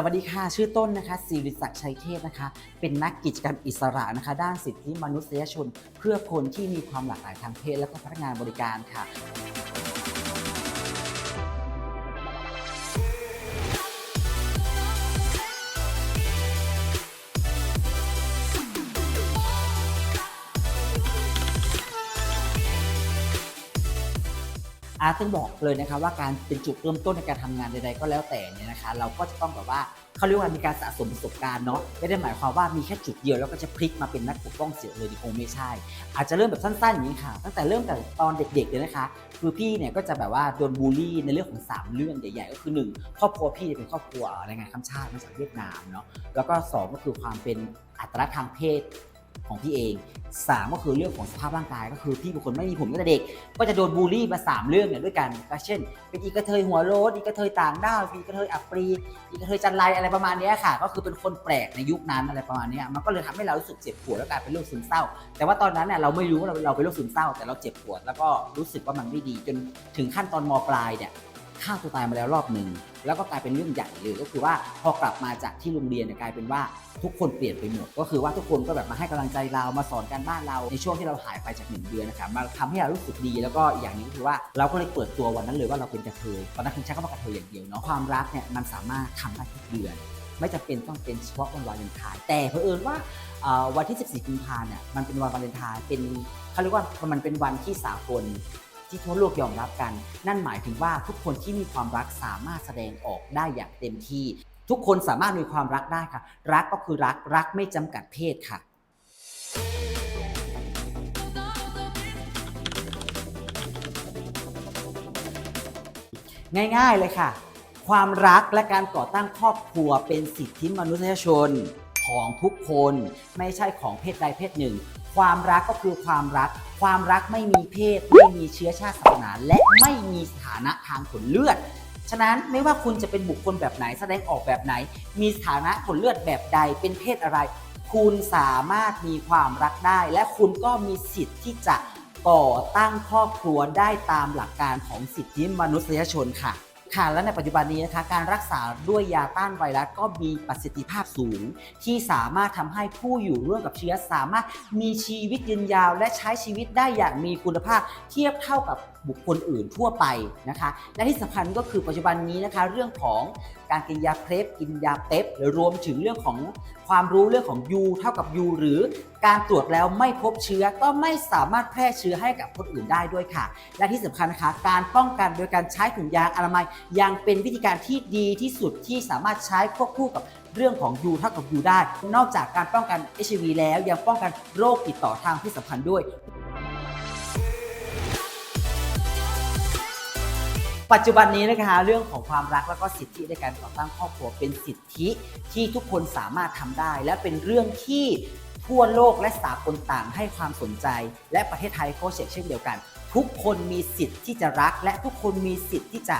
สวัสดีค่ะ ชื่อต้นนะคะศิริศักดิ์ชัยเทพนะคะ เป็นนักกิจกรรมอิสระนะคะ ด้านสิทธิมนุษยชน เพื่อคนที่มีความหลากหลายทางเพศและก็พนักงานบริการค่ะ อาร์ตต้องบอกเลยนะคะว่าการเป็นจุดเริ่มต้นในการทำงานใดๆก็แล้วแต่เนี่ยนะคะ เราก็จะต้องแบบว่าเขาเรียกว่ามีการสะสมประสบการณ์เนาะไม่ได้หมายความว่ามีแค่จุดเดียวแล้วก็จะพลิกมาเป็นนักปกป้องเสียเลยดีคงไม่ใช่ อาจจะเริ่มแบบสั้นๆอย่างนี้ค่ะ ตั้งแต่เริ่มแต่ตอนเด็กๆเลยนะคะ คือพี่เนี่ยก็จะแบบว่าโดนบูลลี่ในเรื่องของ 3 เรื่องใหญ่ๆ ก็คือ 1 ครอบครัวพี่เนี่ยเป็นครอบครัวแรงงานข้ามชาติมาจากเวียดนามเนาะแล้วก็ 2 ก็คือความเป็นอัตลักษณ์ทางเพศ ของพี่เอง 3 ก็คือเรื่องของสภาพร่างกาย ก็คือพี่เป็นคนไม่มีผมตั้งแต่เด็ก ก็จะโดนบูลลี่มา 3 เรื่องเนี่ยด้วยกันก็เช่น เป็นอีกระเทยหัวโลดอีกระเทยต่างด้าวอีกระเทยอัปรีอีกระเทยจันไรอะไรประมาณนี้ค่ะ ก็คือเป็นคนแปลกในยุคนั้นอะไรประมาณนี้มันก็เลยทำให้เรารู้สึกเจ็บปวดแล้วกลายเป็นโรคซึมเศร้า แต่ว่าตอนนั้นเนี่ยเราไม่รู้ว่าเราเราเป็นโรคซึมเศร้า แต่เราเจ็บปวดแล้วก็รู้สึกว่ามันไม่ดีจนถึงขั้นตอนมปลายเนี่ย ฆ่าตัวตายมาแล้วรอบหนึ่งแล้วก็กลายเป็นเรื่องใหญ่เลยก็คือว่าพอกลับมาจากที่โรงเรียนเนี่ยกลายเป็นว่าทุกคนเปลี่ยนไปหมดก็คือว่าทุกคนก็แบบมาให้กำลังใจเรามาสอนการบ้านเราในช่วงที่เราหายไปจากหนึ่งเดือนนะครับมาทำให้เรารู้สึกดีแล้วก็อย่างนึงก็คือว่าเราก็เลยเปิดตัววันนั้นเลยว่าเราเป็นกระเทยตอนนั้นคุณใช้คำว่ากระเทยอย่างเดียวเนาะความรักเนี่ยมันสามารถทำได้ทุกเดือน ไม่จำเป็นต้องเป็นเฉพาะวันวาเลนไทน์แต่เผอิญว่าเอ่อวันที่ 14กุมภาเนี่ยมันเป็นวันวาเลนไทน์เป็นเขาเรียกว่ามันเป็นวันที่สากล ที่ทั่วโลกยอมรับกัน นั่นหมายถึงว่าทุกคนที่มีความรักสามารถแสดงออกได้อย่างเต็มที่ ทุกคนสามารถมีความรักได้ค่ะ รักก็คือรักรักไม่จำกัดเพศค่ะง่ายๆเลยค่ะ ความรักและการก่อตั้งครอบครัวเป็นสิทธิมนุษยชน ของทุกคนไม่ใช่ของเพศใดเพศหนึ่ง ความรักก็คือความรัก ความรักไม่มีเพศ ไม่มีเชื้อชาติศาสนา และไม่มีสถานะทางผลเลือด ฉะนั้นไม่ว่าคุณจะเป็นบุคคลแบบไหนแสดงออกแบบไหน มีสถานะผลเลือดแบบใดเป็นเพศอะไร คุณสามารถมีความรักได้ และคุณก็มีสิทธิ์ที่จะก่อตั้งครอบครัวได้ตามหลักการของสิทธิมนุษยชนค่ะ ค่ะและในปัจจุบันนี้นะคะการรักษาด้วยยาต้านไวรัสก็มีประสิทธิภาพสูง ที่สามารถทำให้ผู้อยู่ร่วมกับเชื้อสามารถมีชีวิตยืนยาว และใช้ชีวิตได้อย่างมีคุณภาพเทียบเท่ากับ บุคคลอื่นทั่วไปนะคะ และที่สำคัญก็คือปัจจุบันนี้นะคะ เรื่องของการกินยาเพลฟกินยาเป๊ปหรือรวมถึงเรื่องของความรู้เรื่องของ U เท่ากับ U หรือการตรวจแล้วไม่พบเชื้อก็ไม่สามารถแพร่เชื้อให้กับคนอื่นได้ด้วยค่ะ และที่สำคัญนะคะการป้องกันโดยการใช้ถุงยางอนามัยยังเป็นวิธีการที่ดีที่สุดที่สามารถใช้ควบคู่กับเรื่องของ U เท่ากับ U ได้ นอกจากการป้องกัน HIV แล้วยังป้องกันโรคติดต่อทางเพศสัมพันธ์ด้วย ปัจจุบันนี้นะคะเรื่องของความรักแล้วก็สิทธิในการก่อตั้งครอบครัวเป็นสิทธิที่ทุกคนสามารถทำได้ และเป็นเรื่องที่ทั่วโลกและสากลต่างให้ความสนใจ และประเทศไทยก็เช่นเดียวกัน ทุกคนมีสิทธิ์ที่จะรัก และทุกคนมีสิทธิ์ที่จะ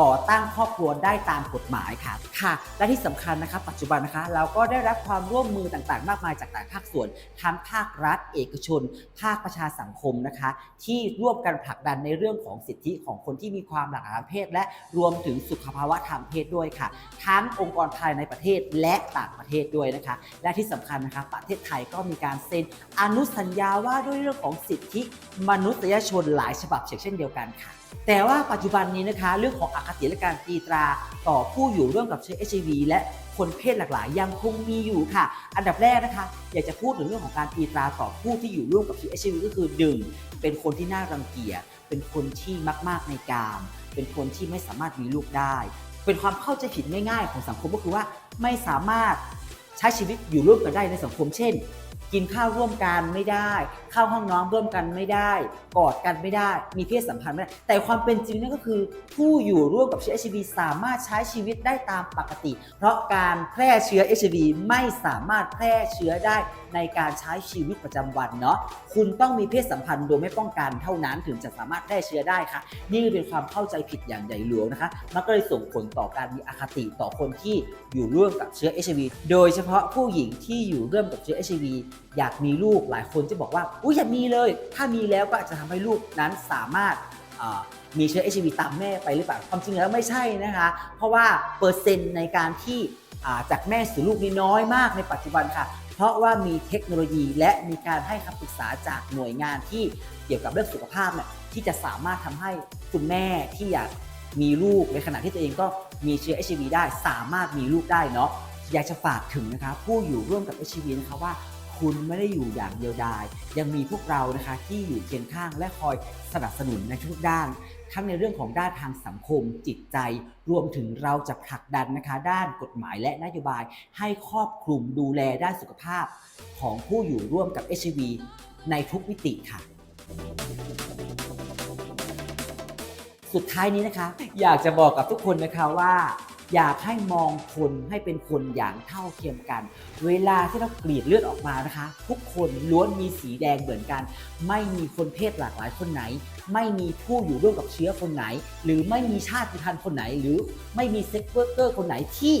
ก่อตั้งครอบครัวได้ตามกฎหมายค่ะค่ะ และที่สำคัญนะคะ ปัจจุบันนะคะ เราก็ได้รับความร่วมมือต่างๆ มากมายจากต่างภาคส่วน ทั้งภาครัฐ เอกชน ภาคประชาสังคมนะคะ ที่ร่วมกันผลักดันในเรื่องของสิทธิของคนที่มีความหลากหลายทางเพศ และรวมถึงสุขภาวะทางเพศด้วยค่ะ ทั้งองค์กรภายในประเทศและต่างประเทศด้วยนะคะ และที่สำคัญนะคะประเทศไทยก็มีการเซ็นอนุสัญญาว่าด้วยเรื่องของสิทธิมนุษยชนหลายฉบับเช่นเดียวกันค่ะแต่ว่าปัจจุบันนี้นะคะเรื่องของอคติและการตีตราต่อผู้อยู่ร่วมกับเชื้อ HIV และคนเพศหลากหลายยังคงมีอยู่ค่ะ อันดับแรกนะคะ อยากจะพูดถึงเรื่องของการตีตราต่อผู้ที่อยู่ร่วมกับเชื้อ HIV ก็คือ 1. เป็นคนที่น่ารังเกียจ เป็นคนที่มากๆในกาม เป็นคนที่ไม่สามารถมีลูกได้ เป็นความเข้าใจผิดง่ายๆของสังคมก็คือว่าไม่สามารถใช้ชีวิตอยู่ร่วมกันได้ในสังคม เช่น กินข้าวร่วมกันไม่ได้ เข้าห้องน้ำร่วมกันไม่ได้ กอดกันไม่ได้ มีเพศสัมพันธ์ไม่ได้ แต่ความเป็นจริงนั่นก็คือ ผู้อยู่ร่วมกับเชื้อ HIV สามารถใช้ชีวิตได้ตามปกติ เพราะการแพร่เชื้อ HIV ไม่สามารถแพร่เชื้อได้ในการใช้ชีวิตประจำวันเนาะ คุณต้องมีเพศสัมพันธ์โดยไม่ป้องกันเท่านั้นถึงจะสามารถแพร่เชื้อได้ค่ะ นี่เป็นความเข้าใจผิดอย่างใหญ่หลวงนะคะ มันก็เลยส่งผลต่อการมีอคติต่อคนที่อยู่ร่วมกับเชื้อ HIV โดยเฉพาะผู้หญิงที่อยู่ร่วมกับเชื้อ HIV อยากมีลูกหลายคนจะบอกว่าอุ้ยอย่ามีเลย ถ้ามีแล้วก็อาจจะทำให้ลูกนั้นสามารถมีเชื้อ HIV ตามแม่ไปหรือเปล่า ความจริงแล้วไม่ใช่นะคะ เพราะว่าเปอร์เซ็นต์ในการที่จากแม่สู่ลูกนี่น้อยมากในปัจจุบันค่ะ เพราะว่ามีเทคโนโลยีและมีการให้คำปรึกษาจากหน่วยงานที่เกี่ยวกับเรื่องสุขภาพเนี่ยที่จะสามารถทำให้คุณแม่ที่อยากมีลูกในขณะที่ตัวเองก็มีเชื้อ HIV ได้สามารถมีลูกได้เนาะอยากจะฝากถึงนะคะผู้อยู่ร่วมกับ HIV นะคะว่า คุณไม่ได้อยู่อย่างเดียวดาย ยังมีพวกเรานะคะที่อยู่เคียงข้างและคอยสนับสนุนในทุกด้าน ทั้งในเรื่องของด้านทางสังคม จิตใจ รวมถึงเราจะผลักดันนะคะ ด้านกฎหมายและนโยบาย ให้ครอบคลุมดูแลด้านสุขภาพของผู้อยู่ร่วมกับ HIV ในทุกมิติค่ะ สุดท้ายนี้นะคะ อยากจะบอกกับทุกคนนะคะว่า อยากให้มองคนให้เป็นคนอย่างเท่าเทียมกัน เวลาที่เรากรีดเลือดออกมานะคะ ทุกคนล้วนมีสีแดงเหมือนกัน ไม่มีคนเพศหลากหลายคนไหน ไม่มีผู้อยู่ร่วมกับเชื้อคนไหน หรือไม่มีชาติพันธุ์คนไหน หรือไม่มีเซ็กเวอร์เกอร์คนไหนที่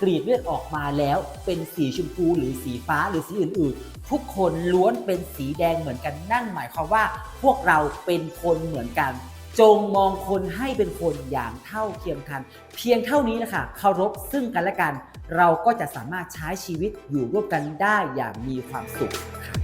กรีดเลือดออกมาแล้วเป็นสีชมพูหรือสีฟ้าหรือสีอื่นๆ ทุกคนล้วนเป็นสีแดงเหมือนกันนั่นหมายความว่าพวกเราเป็นคนเหมือนกัน จงมองคนให้เป็นคนอย่างเท่าเทียมกัน เพียงเท่านี้นะคะเคารพซึ่งกันและกัน เราก็จะสามารถใช้ชีวิตอยู่ร่วมกันได้อย่างมีความสุขค่ะ